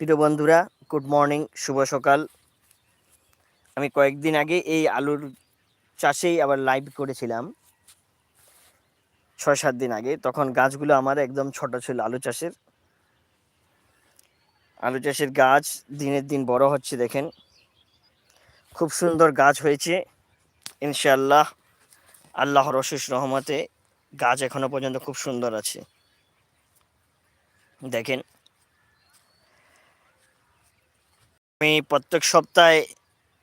প্রিয় বন্ধুরা good morning শুভ সকাল। আমি কয়েকদিন আগে এই আলুর চাষেই আবার লাইভ করেছিলাম। ছয় সাত দিন আগে। তখন গাছগুলো আমার একদম ছোট ছিল আলু চাষের। আলু চাষের গাছ দিনের দিন বড় হচ্ছে, দেখেন। খুব সুন্দর গাছ হয়েছে। ইনশাআল্লাহ, আল্লাহর অশেষ রহমতে গাছ এখনও পর্যন্ত খুব সুন্দর আছে। দেখেন আমি প্রত্যেক সপ্তাহে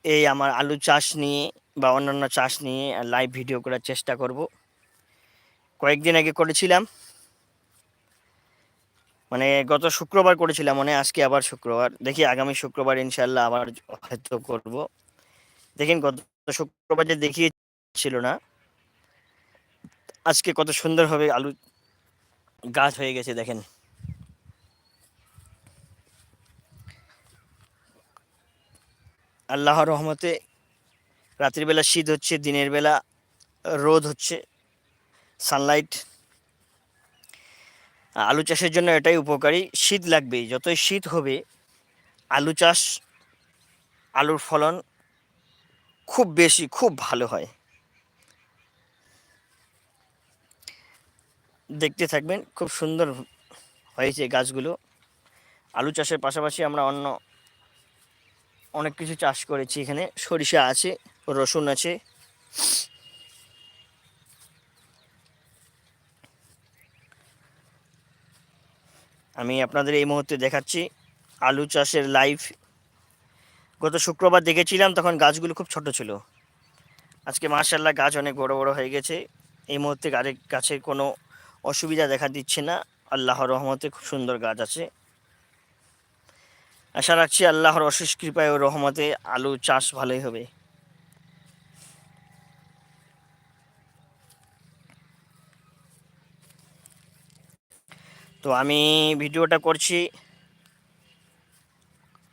এই আমার আলু চাষ নিয়ে বা অন্যান্য চাষ নিয়ে লাইভ ভিডিও করার চেষ্টা করব। কয়েকদিন আগে করেছিলাম। মানে গত শুক্রবার করেছিলাম মানে আজকে আবার শুক্রবার। দেখি আগামী শুক্রবার ইনশাল্লাহ আবার হয়তো করব। দেখেন গত শুক্রবার যে দেখিয়েছিল না, আজকে কত সুন্দরভাবে আলু গাছ হয়ে গেছে, দেখেন। আল্লাহর রহমতে রাত্রিবেলা শীত হচ্ছে, দিনের বেলা রোদ হচ্ছে সানলাইট আলু চাষের জন্য এটাই উপকারী, শীত লাগবেই যতই শীত হবে, আলু চাষ, আলুর ফলন খুব বেশি, খুব ভালো হয়। দেখতে থাকবেন, খুব সুন্দর হয়েছে গাছগুলো। আলু চাষের পাশাপাশি আমরা অন্য অনেক কিছু চাষ করেছি এখানে। সরিষা আছে, রসুন আছে। আমি আপনাদের এই মুহূর্তে দেখাচ্ছি আলু চাষের লাইভ গত শুক্রবার দেখেছিলাম, তখন গাছগুলো খুব ছোট ছিল। আজকে মার্শাল্লাহ গাছ অনেক বড় বড় হয়ে গেছে। এই মুহূর্তে গাছের গাছের কোনো অসুবিধা দেখা দিচ্ছে না। আল্লাহর রহমতে খুব সুন্দর গাছ আছে। আশা রাখছি আল্লাহর অশেষ কৃপায় ও রহমতে আলু চাষ ভালোই হবে। তো আমি ভিডিওটা করছি।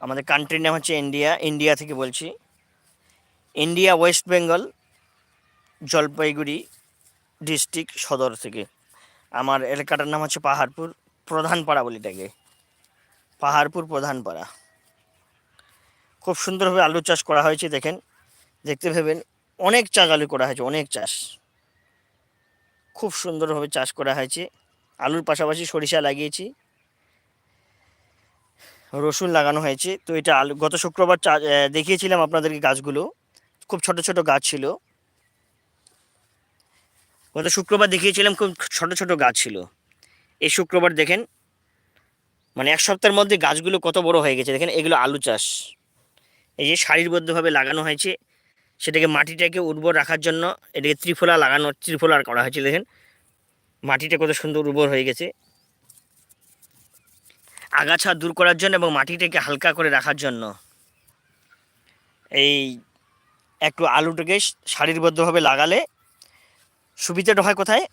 আমাদের কান্ট্রির নাম হচ্ছে ইন্ডিয়া ইন্ডিয়া থেকে বলছি। India west Bengal Jalpaiguri district সদর থেকে। আমার এলাকাটার নাম হচ্ছে পাহাড়পুর প্রধানপাড়া বলি এটাকে পাহাড়পুর প্রধানপাড়া খুব সুন্দরভাবে আলু চাষ করা হয়েছে, দেখেন। দেখতে ভেবেন অনেক চাষ আলু করা হয়েছে, অনেক চাষ। খুব সুন্দরভাবে চাষ করা হয়েছে। আলুর পাশাপাশি সরিষা লাগিয়েছি। রসুন লাগানো হয়েছে। তো এটা আলু, গত শুক্রবার দেখিয়েছিলাম আপনাদেরকে গাছগুলো। খুব ছোট ছোট গাছ ছিল। গত শুক্রবার দেখিয়েছিলাম খুব ছোট ছোট গাছ ছিল। এই শুক্রবার দেখেন মানে এক সপ্তাহের মধ্যে গাছগুলো কত বড় হয়ে গেছে। দেখেন, এগুলো আলু চাষ। এই যে সারিবদ্ধভাবে লাগানো হয়েছে, সেটাকে মাটিটাকে উর্বর রাখার জন্য এটাকে ত্রিফলা লাগানো, ত্রিফলার করা হয়েছে, দেখেন। মাটিটা কত সুন্দর উর্বর হয়ে গেছে। আগাছা দূর করার জন্য এবং মাটিটাকে হালকা করে রাখার জন্য। এই একটু আলুটাকে সারিবদ্ধভাবে লাগালে সুবিধাটা হয় কোথায়?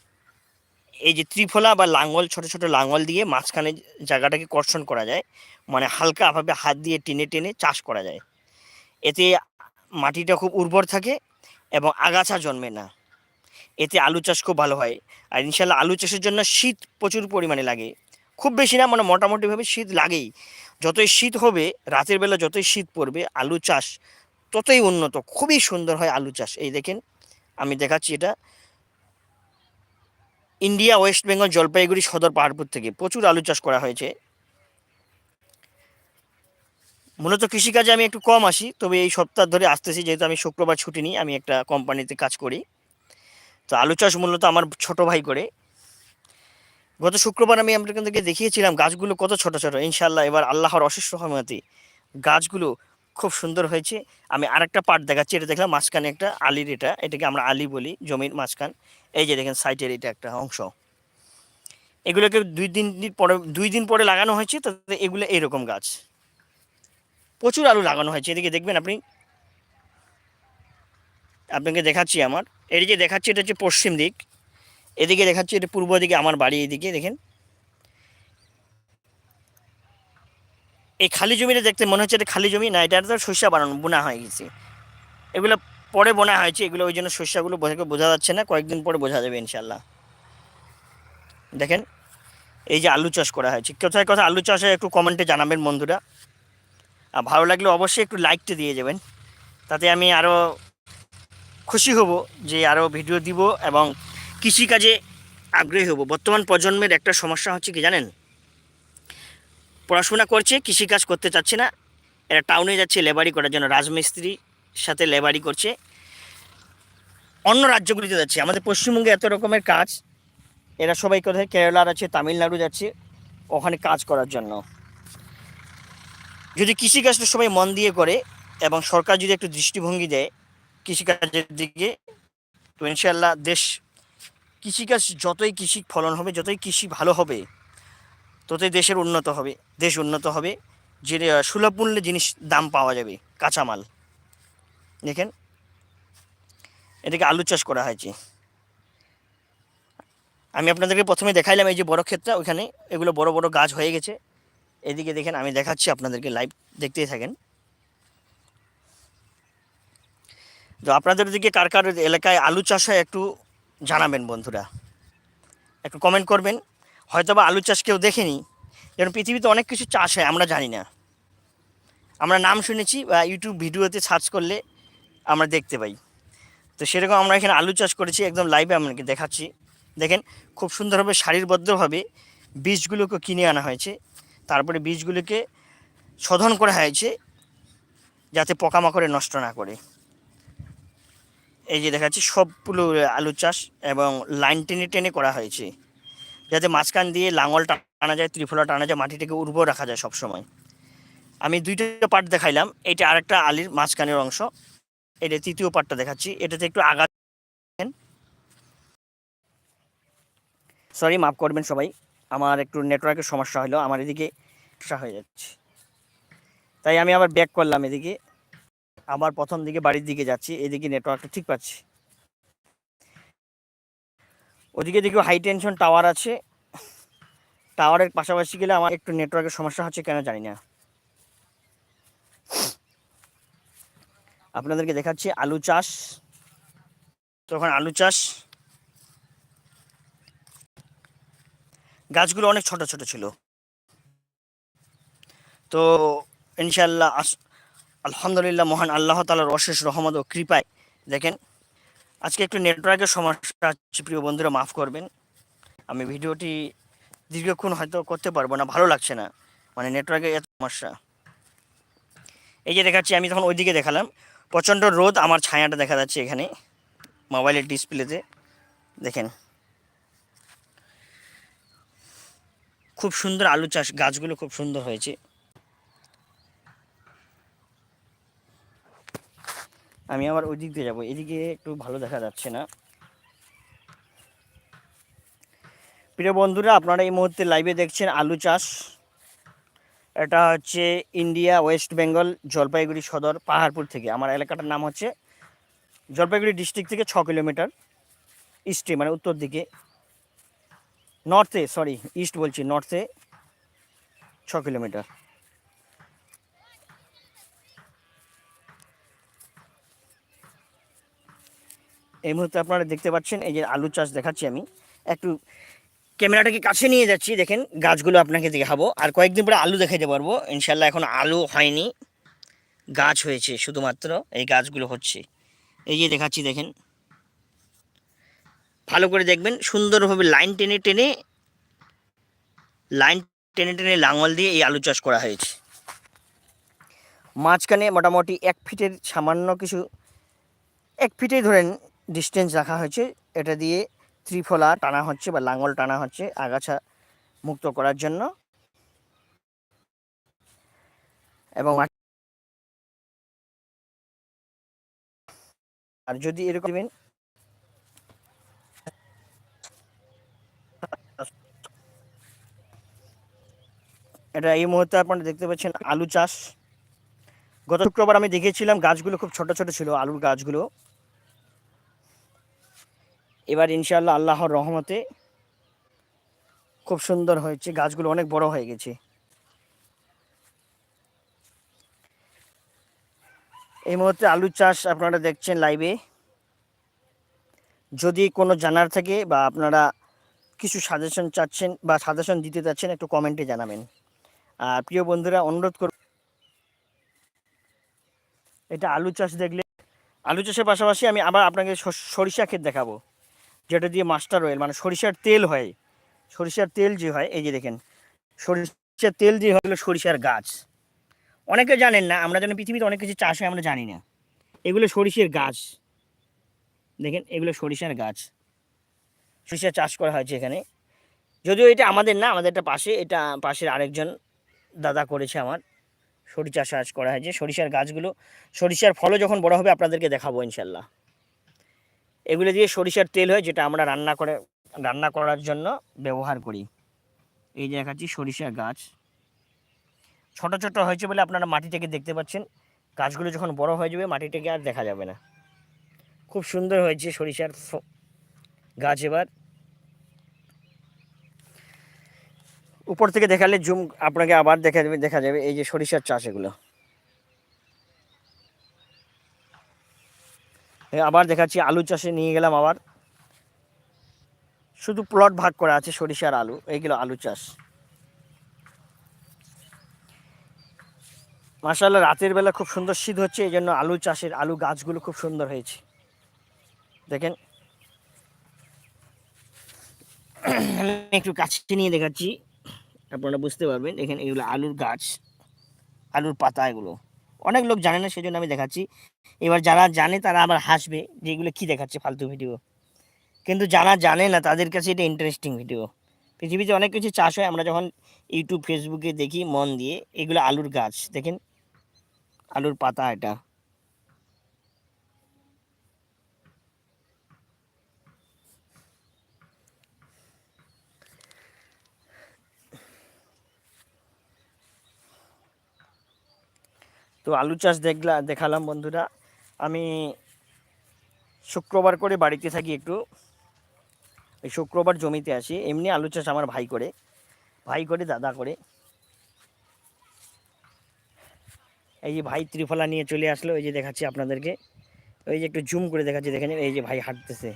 এই যে ত্রিফলা বা লাঙ্গল ছোট ছোট লাঙ্গল দিয়ে মাঝখানে জায়গাটাকে কর্ষণ করা যায়। মানে হালকাভাবে হাত দিয়ে টেনে টেনে চাষ করা যায়। এতে মাটিটা খুব উর্বর থাকে এবং আগাছা জন্মে না। এতে আলু চাষ খুব ভালো হয়। আর ইনশাল্লাহ আলু চাষের জন্য শীত প্রচুর পরিমাণে লাগে। খুব বেশি না মানে মোটামুটিভাবে শীত লাগেই। যতই শীত হবে, রাতের বেলা যতই শীত পড়বে, আলু চাষ ততই উন্নত। খুবই সুন্দর হয় আলু চাষ। এই দেখেন, আমি দেখাচ্ছি এটা। ইন্ডিয়া, ওয়েস্ট বেঙ্গল, জলপাইগুড়ি, সদর, পাহাড়পুর থেকে প্রচুর আলু চাষ করা হয়েছে। মূলত কৃষিকাজে আমি একটু কম আসি, তবে এই সপ্তাহ ধরে আসতেছি, যেহেতু আমি শুক্রবার ছুটি নিই আমি একটা কোম্পানিতে কাজ করি। তো আলু চাষ মূলত আমার ছোট ভাই করে। গত শুক্রবার আমি আপনাদেরকে দেখিয়েছিলাম গাছগুলো কত ছোট ছোট। ইনশাল্লাহ এবার আল্লাহর অশেষ রহমতে গাছগুলো খুব সুন্দর হয়েছে। আমি আরেকটা পার্ট দেখাচ্ছি, এটা দেখলাম মাঝখানে একটা আলির এটা, এটাকে আমরা আলি বলি, জমির মাঝখান। এই যে দেখেন সাইটের এটা একটা অংশ। এগুলোকে দুই দিন দিন পরে, দুই দিন পরে লাগানো হয়েছে তাতে এগুলো এইরকম গাছ। প্রচুর আলু লাগানো হয়েছে, এদিকে দেখবেন আপনি। আপনাকে দেখাচ্ছি আমার। এদিকে দেখাচ্ছি, এটা হচ্ছে পশ্চিম দিক। এদিকে দেখাচ্ছি, এটা পূর্ব দিকে, আমার বাড়ি এদিকে, দেখেন। এই খালি জমিটা দেখতে মনে হচ্ছে এটা খালি জমি, না, এটা তো শস্য বানানো, বোনা হয়ে গেছে। এগুলো পরে বোনা হয়েছে, এগুলো ওই জন্য শস্যগুলো বোঝা যাচ্ছে না, কয়েকদিন পরে বোঝা যাবে ইনশাল্লাহ দেখেন, এই যে আলু চাষ করা হয়েছে, কোথায় কোথায় আলু চাষ হয় একটু কমেন্টে জানাবেন বন্ধুরা। আর ভালো লাগলে অবশ্যই একটু লাইকটা দিয়ে যাবেন, তাতে আমি আরও খুশি হব যে আরও ভিডিও দিব এবং কৃষিকাজে আগ্রহী হব। বর্তমান প্রজন্মের একটা সমস্যা হচ্ছে কি জানেন? পড়াশোনা করছে, কৃষিকাজ করতে চাচ্ছে না। এরা টাউনে যাচ্ছে লেবারি করার জন্য রাজমিস্ত্রির সাথে লেবারি করছে। অন্য রাজ্যগুলিতে যাচ্ছে, আমাদের পশ্চিমবঙ্গে এত রকমের কাজ। এরা সবাই কোথায়? কেরালার আছে তামিলনাড়ু যাচ্ছে, ওখানে কাজ করার জন্য। যদি কৃষিকাজটা সবাই মন দিয়ে করে এবং সরকার যদি একটু দৃষ্টিভঙ্গি দেয় কৃষিকাজের দিকে, তো ইনশাল্লাহ দেশ কৃষিকাজ যতই কৃষি ফলন হবে, যতই কৃষি ভালো হবে ততই দেশের উন্নত হবে, দেশ উন্নত হবে, যে সুলভ মূল্যে জিনিস দাম পাওয়া যাবে, কাঁচামাল। দেখেন, এটাকে আলু চাষ করা হয়েছে। আমি আপনাদেরকে প্রথমে দেখাইলাম এই যে বড় ক্ষেতটা, ওইখানে এগুলো বড় বড় গাছ হয়ে গেছে। এদিকে দেখেন, আমি দেখাচ্ছি আপনাদেরকে লাইভ, দেখতেই থাকেন। তো আপনাদের দিকে কার কার এলাকায় আলু চাষ হয় একটু জানাবেন বন্ধুরা। একটু কমেন্ট করবেন। হয়তো বা আলু চাষ কেউ দেখেনি। যেমন পৃথিবীতে অনেক কিছু চাষ হয়, আমরা জানি না। আমরা নাম শুনেছি বা ইউটিউব ভিডিওতে সার্চ করলে আমরা দেখতে পাই। তো সেরকম আমরা এখানে আলু চাষ করেছি, একদম লাইভে আপনাকে দেখাচ্ছি। দেখেন, খুব সুন্দরভাবে সারিবদ্ধভাবে বীজগুলোকে কিনে আনা হয়েছে। তারপরে বীজগুলোকে শোধন করা হয়েছে, যাতে পোকামাকড়ে নষ্ট না করে। এই যে দেখাচ্ছি, সবগুলো আলু চাষ এবং লাইন টেনে টেনে করা হয়েছে। যাতে মাঝখান দিয়ে লাঙল টানা যায়, ত্রিফলা টানা যায়, মাটিটাকে উর্বর রাখা যায় সবসময়। আমি দুইটা পার্ট দেখাইলাম। এটা আরেকটা আলির মাঝখানের অংশ। এটা তৃতীয় পার্টটা দেখাচ্ছি। এটাতে একটু আগা সরি মাফ করবেন সবাই। আমার একটু নেটওয়ার্কের সমস্যা হলো। আমার এদিকে সমস্যা হয়ে যাচ্ছে। তাই আমি আবার ব্যাক করলাম এদিকে। আবার প্রথম দিকে বাড়ির দিকে যাচ্ছি। এদিকে নেটওয়ার্কটা ঠিক পাচ্ছি। ওদিকে দিকেও হাই টেনশন টাওয়ার আছে। টাওয়ারের পাশাপাশি গেলে আমার একটু নেটওয়ার্কের সমস্যা হচ্ছে কেন জানি না। আপনাদেরকে দেখাচ্ছি আলু চাষ। তখন আলু চাষ। গাছগুলো অনেক ছোট ছোট ছিল। তো ইনশাল্লাহ আলহামদুলিল্লাহ মহান আল্লাহ তালার অশেষ রহমত ও কৃপায় দেখেন। আজকে একটু নেটওয়ার্কের সমস্যা হচ্ছে প্রিয় বন্ধুরা, মাফ করবেন। আমি ভিডিওটি দীর্ঘক্ষণ হয়তো করতে পারব না, ভালো লাগছে না। মানে নেটওয়ার্কের এত সমস্যা। এই যে দেখাচ্ছি, আমি তখন ওইদিকে দেখালাম। প্রচণ্ড রোদ, আমার ছায়াটা দেখা যাচ্ছে এখানে, মোবাইলের ডিসপ্লেতে। দেখেন। খুব সুন্দর আলু চাষ, গাছগুলো খুব সুন্দর হয়েছে। আমি আবার ওই দিক দিয়ে যাব। এদিকে একটু ভালো দেখা যাচ্ছে না। প্রিয় বন্ধুরা, আপনারা এই মুহূর্তে লাইভে দেখছেন আলু চাষ। এটা হচ্ছে ইন্ডিয়া, ওয়েস্ট বেঙ্গল, জলপাইগুড়ি সদর, পাহাড়পুর থেকে। আমার এলাকাটার নাম হচ্ছে জলপাইগুড়ি ডিস্ট্রিক্ট থেকে ছ কিলোমিটার ইস্টে মানে উত্তর দিকে। নর্থে সরি ইস্ট বলছি নর্থে ছ কিলোমিটার। এই মুহূর্তে আপনারা দেখতে পাচ্ছেন, এই যে আলু চাষ দেখাচ্ছি আমি। একটু ক্যামেরাটাকে কাছে নিয়ে যাচ্ছি, দেখেন গাছগুলো আপনাকে দেখাবো। আর কয়েকদিন পরে আলু দেখাইতে পারব। ইনশাল্লাহ এখন আলু হয়নি, গাছ হয়েছে শুধুমাত্র, এই গাছগুলো হচ্ছে। এই যে দেখাচ্ছি, দেখেন। ভালো করে দেখবেন, সুন্দরভাবে লাইন টেনে টেনে, লাইন টেনে টেনে লাঙল দিয়ে এই আলু চাষ করা হয়েছে। মাঝখানে মোটামুটি এক ফিটের সামান্য কিছু, এক ফিটেই ধরেন ডিস্টেন্স রাখা হয়েছে, এটা দিয়ে ত্রিফলা টানা হচ্ছে বা লাঙল টানা হচ্ছে আগাছা মুক্ত করার জন্য। এবং আর যদি এরকম এটা এই মুহূর্তে আপনারা দেখতে পাচ্ছেন আলু চাষ। গত শুক্রবার আমি দেখেছিলাম গাছগুলো খুব ছোট ছোট ছিল, আলুর গাছগুলো। এবার ইনশাল্লাহ আল্লাহর রহমতে খুব সুন্দর হয়েছে, গাছগুলো অনেক বড় হয়ে গেছে। এই মুহূর্তে আলু চাষ আপনারা দেখছেন লাইভে যদি কোনো জানার থাকে বা আপনারা কিছু সাজেশন চাচ্ছেন বা সাজেশন দিতে চাচ্ছেন, একটু কমেন্টে জানাবেন। আর প্রিয় বন্ধুরা, অনুরোধ করব এটা আলু চাষ দেখলে আলু চাষের পাশাপাশি আমি আবার আপনাকে সরিষা ক্ষেত দেখাবো। যেটা দিয়ে মাস্টার অয়েল মানে সরিষার তেল হয়। সরিষার তেল যে হয়, এই যে দেখেন, সরিষার তেল যে হয় সরিষার গাছ। অনেকে জানেন না, আমরা যেন পৃথিবীতে অনেক কিছু চাষ হয়, আমরা জানি না। এগুলো সরিষার গাছ। দেখেন, এগুলো সরিষার গাছ। সরিষা চাষ করা হয়েছে এখানে। যদিও এটা আমাদের না, আমাদের এটা পাশে, এটা পাশের আরেকজন দাদা করেছে আমার। সরিষা চাষ করা হয়েছে, সরিষার গাছগুলো, সরিষার ফলও যখন বড় হবে, আপনাদেরকে দেখাবো ইনশাল্লাহ। এগুলো দিয়ে সরিষার তেল হয়, যেটা আমরা রান্না করে, রান্না করার জন্য ব্যবহার করি। এই যে দেখাচ্ছি সরিষা গাছ। ছোট ছোট হয়েছে বলে আপনারা মাটি থেকে দেখতে পাচ্ছেন। গাছগুলো যখন বড় হয়ে যাবে, মাটি থেকে আর দেখা যাবে না। খুব সুন্দর হয়েছে সরিষার গাছ এবার। উপর থেকে দেখালে জুম আপনাকে আবার দেখা যাবে দেখা যাবে এই যে সরিষার চাষ এগুলো। আবার দেখাচ্ছি, আলু চাষে নিয়ে গেলাম আবার। শুধু প্লট ভাগ করা আছে সরিষার আলু এইগুলো আলু চাষ। মাসাল্লাহ রাতের বেলা খুব সুন্দর শীত হচ্ছে, এই জন্য আলু চাষের আলু গাছগুলো খুব সুন্দর হয়েছে। দেখেন। একটু কাছে নিয়ে দেখাচ্ছি, আপনারা বুঝতে পারবেন এখানে এগুলো আলুর গাছ, আলুর পাতা এগুলো। অনেক লোক জানে না, সেজন্য আমি দেখাচ্ছি। এবার যারা জানে তারা আবার হাসবে যে এগুলো কী দেখাচ্ছে ফালতু ভিডিও। কিন্তু যারা জানে না, তাদের কাছে এটা ইন্টারেস্টিং ভিডিও পৃথিবীতে অনেক কিছু চাষ হয়, আমরা যখন ইউটিউব ফেসবুকে দেখি মন দিয়ে, এগুলো আলুর গাছ, দেখেন? আলুর পাতা এটা। তো আলু চাষ দেখলা, দেখালাম বন্ধুরা। আমি শুক্রবার করে বাড়িতে থাকি একটু। এই শুক্রবার জমিতে আসি। এমনি আলু চাষ আমার ভাই করে। ভাই করে, দাদা করে। এই যে ভাই ত্রিফলা নিয়ে চলে আসলো, এই যে দেখাচ্ছি আপনাদেরকে। ওই যে একটু জুম করে দেখাচ্ছি, দেখেন, এই যে ভাই হাঁটতেছে।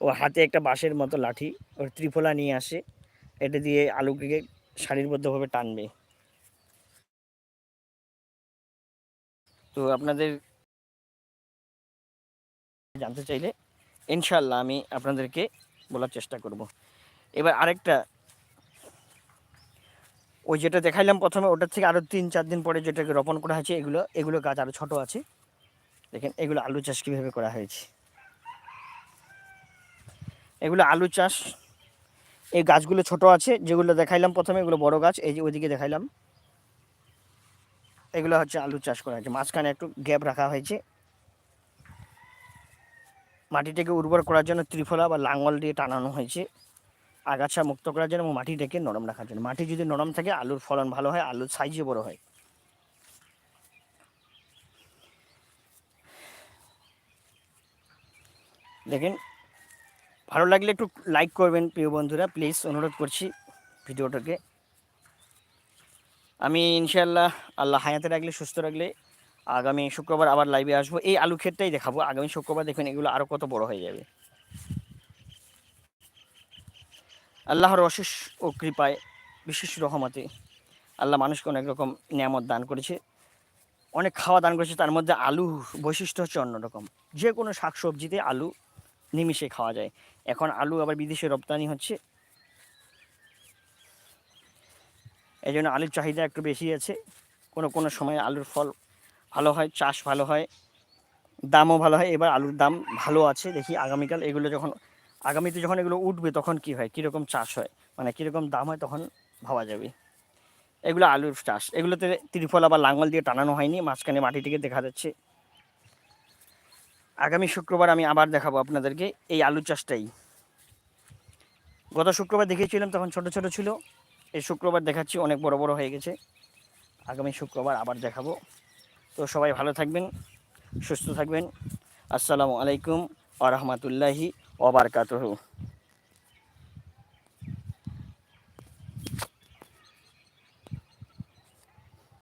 ও হাতে একটা বাঁশের মতো লাঠি, ওর ত্রিফলা নিয়ে আসে। এটা দিয়ে আলুকে সারিবদ্ধভাবে টানবে। তো আপনাদের জানতে চাইলে ইনশাল্লাহ আমি আপনাদেরকে বলার চেষ্টা করব। এবার আরেকটা, ওই যেটা দেখাইলাম প্রথমে, ওটার থেকে আরও তিন চার দিন পরে যেটাকে রোপণ করা হয়েছে, এগুলো এগুলো গাছ আরও ছোট আছে। দেখেন, এগুলো আলু চাষ কীভাবে করা হয়েছে। এগুলো আলু চাষ, এই গাছগুলো ছোট আছে, যেগুলো দেখাইলাম প্রথমে, এগুলো বড় গাছ, এই যে ওইদিকে দেখাইলাম। এগুলো হচ্ছে আলু চাষ করা হয়েছে। মাঝখানে একটু গ্যাপ রাখা হয়েছে। মাটিটাকে উর্বর করার জন্য ত্রিফলা বা লাঙ্গল দিয়ে টানানো হয়েছে। আগাছা মুক্ত করার জন্য এবং মাটিটাকে নরম রাখার জন্য। মাটি যদি নরম থাকে, আলুর ফলন ভালো হয়, আলুর সাইজে বড় হয়। দেখেন, ভালো লাগলে একটু লাইক করবেন প্রিয় বন্ধুরা। প্লিজ অনুরোধ করছি ভিডিওটাকে। আমি ইনশাল্লাহ আল্লাহ হায়াতে রাখলে, সুস্থ রাখলে আগামী শুক্রবার আবার লাইভে আসব। এই আলু ক্ষেতটাই দেখাবো। আগামী শুক্রবার দেখবেন এগুলো আরও কত বড় হয়ে যাবে। আল্লাহর অশেষ ও কৃপায়, বিশেষ রহমতে আল্লাহ মানুষকে অনেক রকম নিয়ামত দান করেছে। অনেক খাওয়া দান করেছে, তার মধ্যে আলু বৈশিষ্ট্য হচ্ছে অন্যরকম যে কোনো শাকসবজিতে আলু নিমিশে খাওয়া যায়। এখন আলু আবার বিদেশে রপ্তানি হচ্ছে। এই জন্য আলুর চাহিদা একটু বেশি আছে। কোনো কোনো সময় আলুর ফল ভালো হয়, চাষ ভালো হয়, দামও ভালো হয়, এবার আলুর দাম ভালো আছে। দেখি আগামীকাল এগুলো যখন, আগামীতে যখন এগুলো উঠবে তখন কি হয়, কীরকম চাষ হয় মানে কীরকম দাম হয় তখন ভাবা যাবে। এগুলো আলুর চাষ, এগুলোতে ত্রিফলা আবার লাঙ্গল দিয়ে টানানো হয়নি, মাঝখানে মাটি থেকে দেখা যাচ্ছে। আগামী শুক্রবার আমি আবার দেখাবো আপনাদেরকে এই আলু চাষটাই। গত শুক্রবার দেখিয়েছিলাম, তখন ছোট ছোট ছিল। এই শুক্রবার দেখাচ্ছি, অনেক বড় বড় হয়ে গেছে। আগামী শুক্রবার আবার দেখাবো। তো সবাই ভালো থাকবেন, সুস্থ থাকবেন। আসসালামু আলাইকুম আ রহমতুল্লাহি ওবরকাতহ